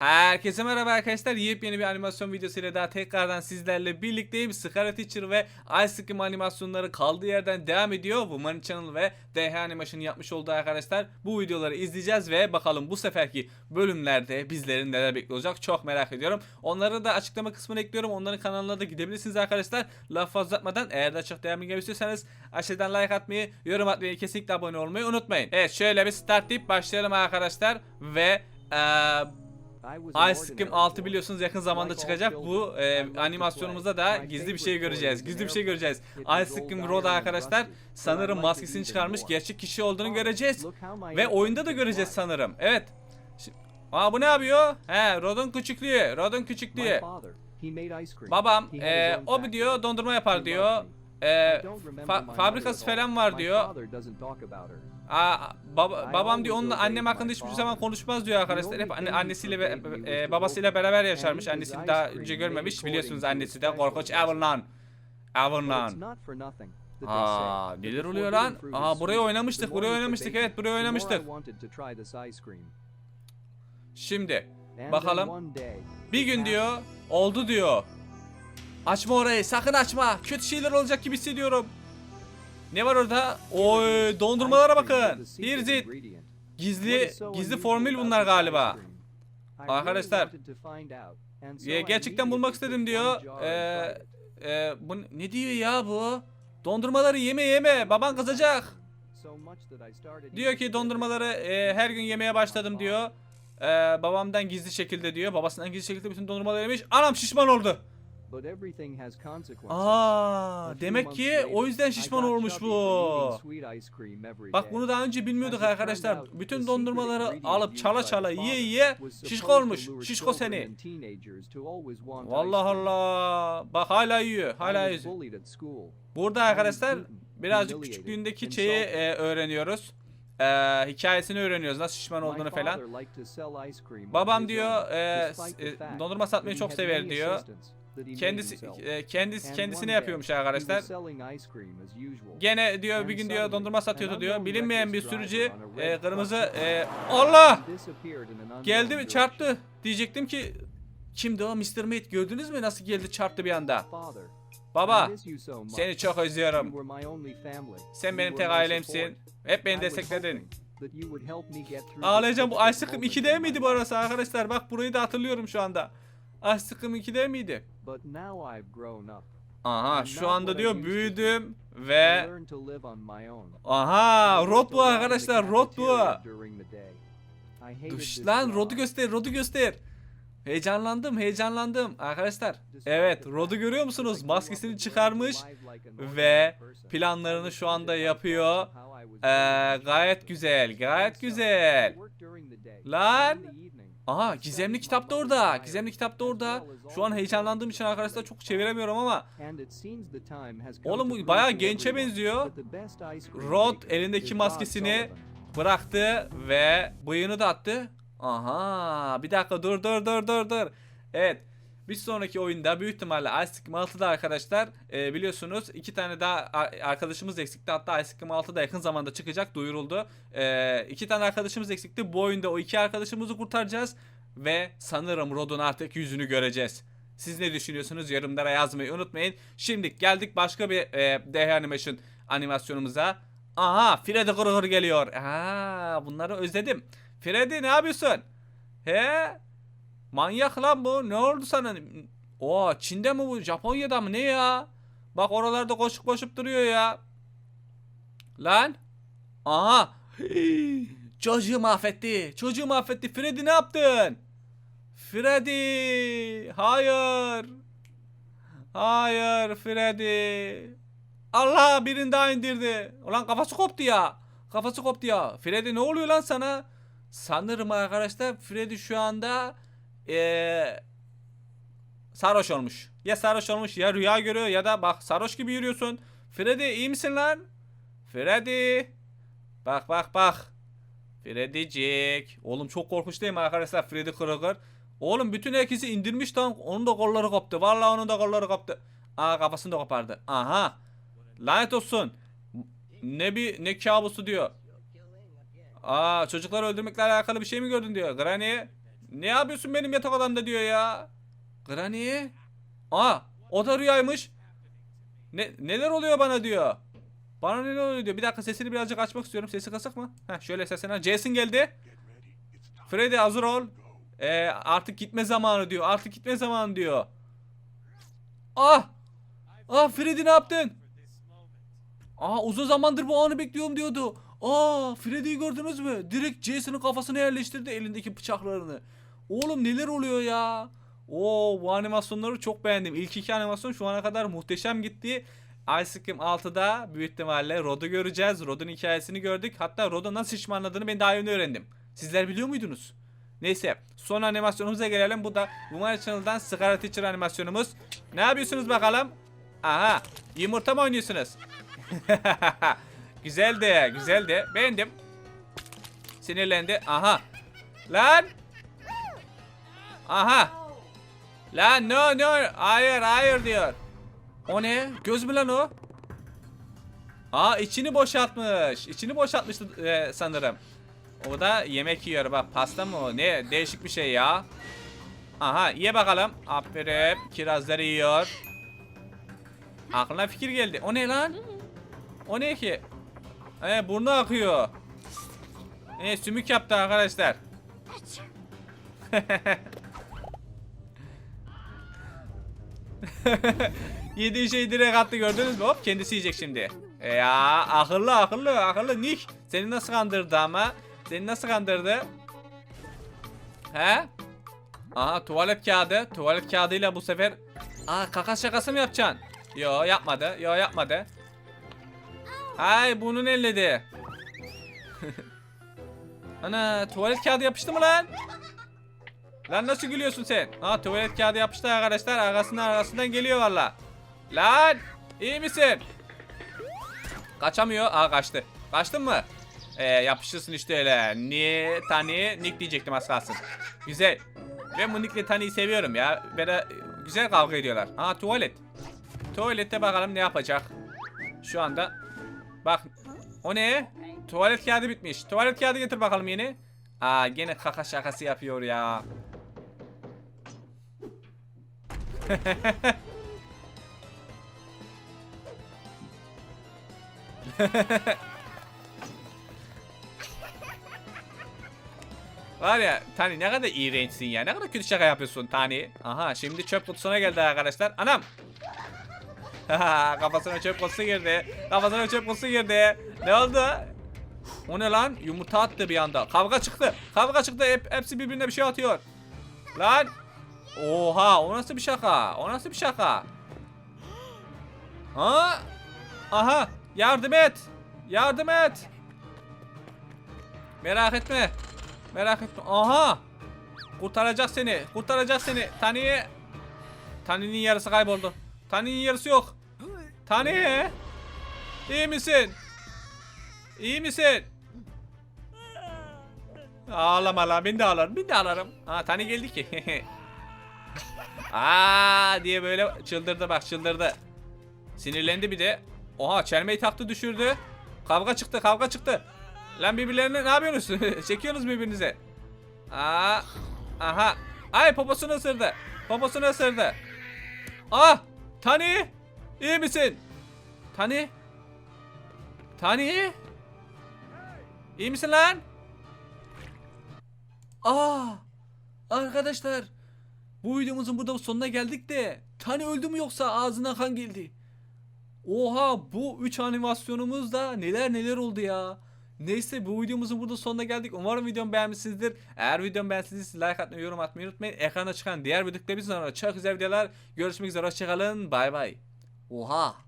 Herkese merhaba arkadaşlar. Yepyeni bir animasyon videosuyla daha tekrardan sizlerle birlikteyim. Scarlet Teacher ve Ice Cream animasyonları kaldığı yerden devam ediyor. Money Channel ve DH Animation'ın yapmış olduğu arkadaşlar. Bu videoları izleyeceğiz ve bakalım bu seferki bölümlerde bizlerin neler bekliyor olacak çok merak ediyorum. Onları da açıklama kısmına ekliyorum. Onların kanalına da gidebilirsiniz arkadaşlar. Laf fazla uzatmadan eğer de açık gelmek istiyorsanız aşağıdan like atmayı, yorum atmayı, kesinlikle abone olmayı unutmayın. Evet şöyle bir start deyip başlayalım arkadaşlar ve eee Ice Cream 6 biliyorsunuz yakın zamanda çıkacak. Bu e, animasyonumuzda da gizli bir şey göreceğiz. Gizli bir şey göreceğiz. Ice Cream Roda arkadaşlar sanırım maskesini çıkarmış gerçek kişi olduğunu göreceğiz. Ve oyunda da göreceğiz sanırım. Evet. Şi- Aa bu ne yapıyor? He Rod'un küçüklüğü. Rod'un küçüklüğü. Babam e, o diyor dondurma yapar diyor. E, fa- fabrikası falan var diyor. Aa, baba, babam diyor onunla annem hakkında hiçbir zaman konuşmaz diyor arkadaşlar. Hep anne, annesiyle ve e, babasıyla beraber yaşarmış. Annesini daha önce görmemiş. Biliyorsunuz annesi de korkunç Avalon. Avalon. Aa, neler oluyor lan? Aa, buraya oynamıştık. Buraya oynamıştık. Evet, buraya oynamıştık. Şimdi bakalım. Bir gün diyor, oldu diyor. Açma orayı, sakın açma. Kötü şeyler olacak gibi hissediyorum. Ne var orada? Oy, dondurmalara bakın. Here's it. Gizli, gizli formül bunlar galiba. Arkadaşlar, Ya, gerçekten bulmak istedim diyor. Ee, e, bu ne diyor ya bu? Dondurmaları yeme yeme, baban kızacak. Diyor ki dondurmaları e, her gün yemeye başladım diyor. Ee, babamdan gizli şekilde diyor. Babasından gizli şekilde bütün dondurmaları yemiş. Anam şişman oldu. Aa, demek ki o yüzden şişman olmuş bu. Bak bunu daha önce bilmiyorduk arkadaşlar. Bütün dondurmaları alıp çala çala yiye yiye şişko olmuş. Şişko seni. Vallahi Allah. Bak hala yiyor. Hala yiyor. Burada arkadaşlar birazcık küçüklüğündeki şeyi e, öğreniyoruz. E, hikayesini öğreniyoruz. Nasıl şişman olduğunu falan. Babam diyor e, e, dondurma satmayı çok sever diyor. Kendisi e, kendisi kendisine yapıyormuş arkadaşlar. Gene diyor bir gün diyor dondurma satıyordu diyor. Bilinmeyen bir sürücü e, kırmızı e, Allah geldi mi çarptı. Diyecektim ki kimdi o Mr. Meat gördünüz mü nasıl geldi çarptı bir anda. Baba seni çok özlüyorum. Sen benim tek ailemsin. Hep beni destekledin. Ağlayacağım bu Ice Cream 2'de miydi bu arası arkadaşlar? Bak burayı da hatırlıyorum şu anda. Ice Cream 2'de miydi? Aha şu anda diyor büyüdüm ve aha Rod bu arkadaşlar Rod bu. Düş lan Rod'u göster Rod'u göster. Heyecanlandım heyecanlandım arkadaşlar. Evet Rod'u görüyor musunuz? Maskesini çıkarmış ve planlarını şu anda yapıyor. Ee, gayet güzel gayet güzel. Lan. Aha gizemli kitap da orada. Gizemli kitap da orada. Şu an heyecanlandığım için arkadaşlar çok çeviremiyorum ama Oğlum bu bayağı gençe benziyor. Rod elindeki maskesini bıraktı ve bıyığını da attı. Aha bir dakika dur dur dur dur dur. Evet bir sonraki oyunda büyük ihtimalle Ice Cream 6'da arkadaşlar e, biliyorsunuz iki tane daha arkadaşımız eksikti. Hatta Ice Cream 6'da yakın zamanda çıkacak duyuruldu. E, iki tane arkadaşımız eksikti. Bu oyunda o iki arkadaşımızı kurtaracağız. Ve sanırım Rod'un artık yüzünü göreceğiz. Siz ne düşünüyorsunuz yorumlara yazmayı unutmayın. Şimdi geldik başka bir e, DH Animation animasyonumuza. Aha Freddy Krueger geliyor. Aa, bunları özledim. Freddy ne yapıyorsun? He? Manyak lan bu. Ne oldu sana? Oo Çin'de mi bu? Japonya'da mı? Ne ya? Bak oralarda koşup koşup duruyor ya. Lan. Aha. Çocuğu mahvetti. Çocuğu mahvetti. Freddy ne yaptın? Freddy. Hayır. Hayır Freddy. Allah birini daha indirdi. Ulan kafası koptu ya. Kafası koptu ya. Freddy ne oluyor lan sana? Sanırım arkadaşlar Freddy şu anda eee sarhoş olmuş. Ya sarhoş olmuş ya rüya görüyor ya da bak sarhoş gibi yürüyorsun. Freddy iyi misin lan? Freddy. Bak bak bak. Freddycik. Oğlum çok korkunç değil mi arkadaşlar Freddy Krueger? Oğlum bütün herkesi indirmiş tam onun da kolları koptu. Vallahi onun da kolları koptu. Aa kafasını da kopardı. Aha. Lanet olsun. Ne bir ne kabusu diyor. Aa çocukları öldürmekle alakalı bir şey mi gördün diyor. Granny Ne yapıyorsun benim yatak odamda diyor ya. Granny. Aa o da rüyaymış. Ne, neler oluyor bana diyor. Bana neler oluyor diyor. Bir dakika sesini birazcık açmak istiyorum. Sesi kısık mı? Heh şöyle sesini. Jason geldi. Freddy hazır ol. Ee, artık gitme zamanı diyor. Artık gitme zamanı diyor. Ah! Ah Freddy ne yaptın? Aa uzun zamandır bu anı bekliyorum diyordu. Aa Freddy'yi gördünüz mü? Direkt Jason'ın kafasına yerleştirdi elindeki bıçaklarını. Oğlum neler oluyor ya? Oo bu animasyonları çok beğendim. İlk iki animasyon şu ana kadar muhteşem gitti. Ice Cream 6'da büyük ihtimalle Rod'u göreceğiz. Rod'un hikayesini gördük. Hatta Rod'un nasıl şişmanladığını ben daha yeni öğrendim. Sizler biliyor muydunuz? Neyse son animasyonumuza gelelim. Bu da Woman Channel'dan Scarlet Teacher animasyonumuz. Ne yapıyorsunuz bakalım? Aha yumurta mı oynuyorsunuz? güzeldi güzeldi. Beğendim. Sinirlendi. Aha. Lan. Aha. Lan no no. Hayır hayır diyor. O ne? Göz mü lan o? Aa içini boşaltmış. İçini boşaltmıştı e, sanırım. O da yemek yiyor bak pasta mı o? Ne değişik bir şey ya. Aha ye bakalım. Aferin. Kirazları yiyor. Aklına fikir geldi. O ne lan? O ne ki? Ee, burnu akıyor. Ee, sümük yaptı arkadaşlar. Yediği şeyi direkt attı gördünüz mü? Hop kendisi yiyecek şimdi. E Ya akıllı akıllı akıllı Nick. Seni nasıl kandırdı ama? Seni nasıl kandırdı? He? Aha tuvalet kağıdı. Tuvalet kağıdıyla bu sefer Aa kaka şakası mı yapacaksın? Yo yapmadı. Yo yapmadı. Hay bunun elledi. Ana tuvalet kağıdı yapıştı mı lan? Lan nasıl gülüyorsun sen? Ha tuvalet kağıdı yapıştı arkadaşlar. Arkasından arkasından geliyor valla. Lan iyi misin? Kaçamıyor. Aa kaçtı. Kaçtın mı? Ee, yapışırsın işte öyle. Ni, Tani, Nick diyecektim az kalsın. Güzel. Ben bu Nick'le Tani'yi seviyorum ya. Böyle güzel kavga ediyorlar. Ha tuvalet. Tuvalette bakalım ne yapacak. Şu anda. Bak. O ne? Tuvalet kağıdı bitmiş. Tuvalet kağıdı getir bakalım yeni. Aa gene kaka şakası yapıyor ya. Var ya Tani ne kadar iğrençsin ya. Ne kadar kötü şaka yapıyorsun Tani. Aha şimdi çöp kutusuna geldi arkadaşlar. Anam. Kafasına çöp kutusu girdi. Kafasına çöp kutusu girdi. Ne oldu? O ne lan? Yumurta attı bir anda. Kavga çıktı. Kavga çıktı. Hep, hepsi birbirine bir şey atıyor. Lan. Oha o nasıl bir şaka? O nasıl bir şaka? Ha? Aha yardım et. Yardım et. Merak etme. Merak etme. Aha. Kurtaracak seni. Kurtaracak seni. Tani. Tani'nin yarısı kayboldu. Tani'nin yarısı yok. Tani. İyi misin? İyi misin? Ağlama lan. Ben de ağlarım. Ben de ağlarım. Ha Tani geldi ki. Aa diye böyle çıldırdı bak çıldırdı. Sinirlendi bir de. Oha çelmeyi taktı düşürdü. Kavga çıktı kavga çıktı. Lan birbirlerine ne yapıyorsunuz? Çekiyorsunuz birbirinize. Aa, aha. Ay poposunu ısırdı. Poposunu ısırdı. Ah! Tani! İyi misin? Tani? Tani? İyi misin lan? Aa! Arkadaşlar bu videomuzun burada sonuna geldik de Tani öldü mü yoksa ağzına kan geldi? Oha bu 3 animasyonumuz da neler neler oldu ya. Neyse bu videomuzun burada sonuna geldik. Umarım videomu beğenmişsinizdir. Eğer videomu beğendiyseniz like atmayı, yorum atmayı unutmayın. Ekranda çıkan diğer videolarımızdan sonra çok güzel videolar. Görüşmek üzere. Hoşçakalın. Bay bay. Oha.